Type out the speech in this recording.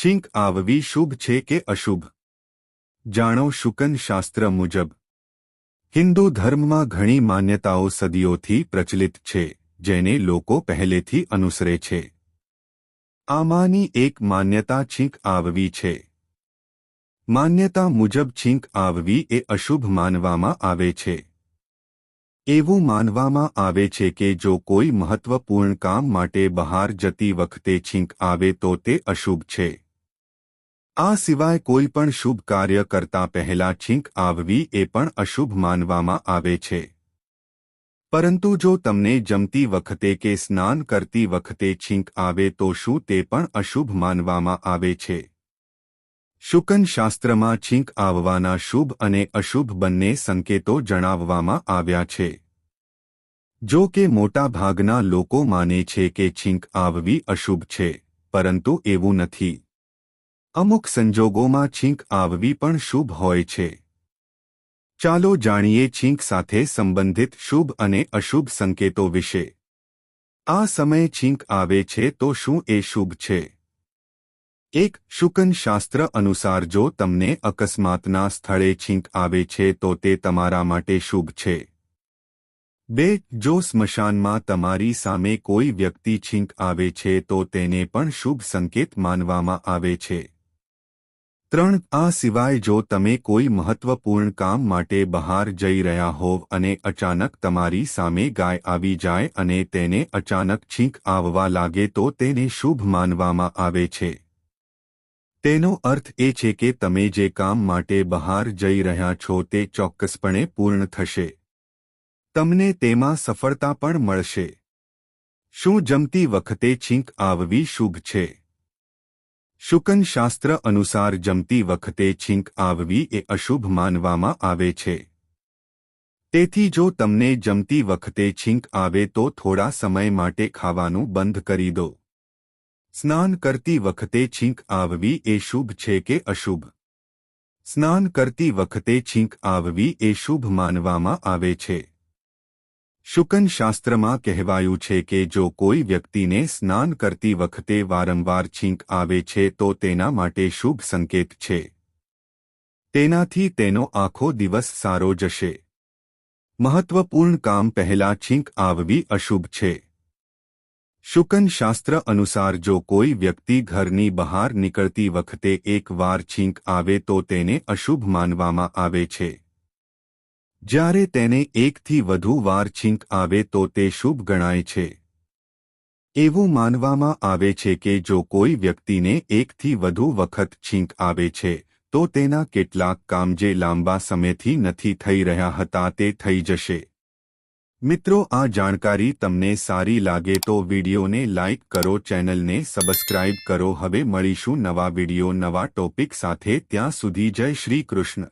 છીંક આવવી શુભ છે કે અશુભ જાણો શુકન શાસ્ત્ર મુજબ હિન્દુ ધર્મમાં ઘણી માન્યતાઓ સદીઓથી પ્રચલિત છે જેને લોકો પહેલેથી અનુસરે છે આમાંની એક માન્યતા છીંક આવવી છે માન્યતા મુજબ છીંક આવવી એ અશુભ માનવામાં આવે છે એવું માનવામાં આવે છે કે જો કોઈ મહત્વપૂર્ણ કામ માટે બહાર જતી વખતે છીંક આવે તો તે અશુભ છે આ સિવાય કોઈ પણ શુભ કાર્ય કરતા પહેલા છીંક આવવી એ પણ અશુભ માનવામાં આવે છે. પરંતુ જો તમને જમતી વખતે કે સ્નાન કરતી વખતે છીંક આવે તો શું તે પણ અશુભ માનવામાં આવે છે? શુકન શાસ્ત્રમાં છીંક આવવાના શુભ અને અશુભ બંને સંકેતો જણાવવામાં આવ્યા છે. જો કે મોટાભાગના લોકો માને છે કે છીંક આવવી અશુભ છે, પરંતુ એવું નથી. અમુક સંજોગોમાં છીંક આવવી પણ શુભ હોય છે. ચાલો જાણીએ છીંક સાથે સંબંધિત શુભ અને અશુભ સંકેતો વિશે. આ સમયે છીંક આવે છે તો શું એ શુભ છે? એક, શુકન શાસ્ત્ર અનુસાર જો તમને અકસ્માતના સ્થળે છીંક આવે છે તો તે તમારા માટે શુભ છે. બે, જો સ્મશાનમાં તમારી સામે કોઈ વ્યક્તિ છીંક આવે છે તો તેને પણ શુભ સંકેત માનવામાં આવે છે. ત્રણ, આ સિવાય જો તમે કોઈ મહત્વપૂર્ણ કામ માટે બહાર જઈ રહ્યા હોવ અને અચાનક તમારી સામે ગાય આવી જાય અને તેને અચાનક છીંક આવવા લાગે તો તેને શુભ માનવામાં આવે છે. તેનો અર્થ એ છે કે તમે જે કામ માટે બહાર જઈ રહ્યા છો તે ચોક્કસપણે પૂર્ણ થશે. તમને તેમાં સફળતા પણ મળશે. શું જમતી વખતે છીંક આવવી શુભ છે? શુકન શાસ્ત્ર અનુસાર જમતી વખતે છીંક આવવી એ અશુભ માનવામાં આવે છે. તેથી જો તમને જમતી વખતે છીંક આવે તો થોડા સમય માટે ખાવાનું બંધ કરી દો. સ્નાન કરતી વખતે છીંક આવવી એ શુભ છે કે અશુભ? સ્નાન કરતી વખતે છીંક આવવી એ શુભ માનવામાં આવે છે. શુકન શાસ્ત્રમાં કહેવાયું છે કે જો કોઈ વ્યક્તિને સ્નાન કરતી વખતે વારંવાર છીંક આવે છે તો તેના માટે શુભ સંકેત છે. તેનાથી તેનો આખો દિવસ સારો જશે. મહત્વપૂર્ણ કામ પહેલા છીંક આવવી અશુભ છે. શુકન શાસ્ત્ર અનુસાર જો કોઈ વ્યક્તિ ઘરની બહાર નીકળતી વખતે એક વાર છીંક આવે તો તેને અશુભ માનવામાં આવે છે. જ્યારે તેને એકથી વધુ વાર છીંક આવે તો તે શુભ ગણાય છે. એવું માનવામાં આવે છે કે જો કોઈ વ્યક્તિને એકથી વધુ વખત છીંક આવે છે, તો તેના કેટલાક કામ જે લાંબા સમયથી નથી થઈ રહ્યા હતા તે થઈ જશે. મિત્રો, આ જાણકારી તમને સારી લાગે તો વિડીયોને લાઇક કરો, ચેનલને સબસ્ક્રાઇબ કરો. હવે મળીશું નવા વીડિયો, નવા ટોપિક સાથે. ત્યાં સુધી જય શ્રી કૃષ્ણ.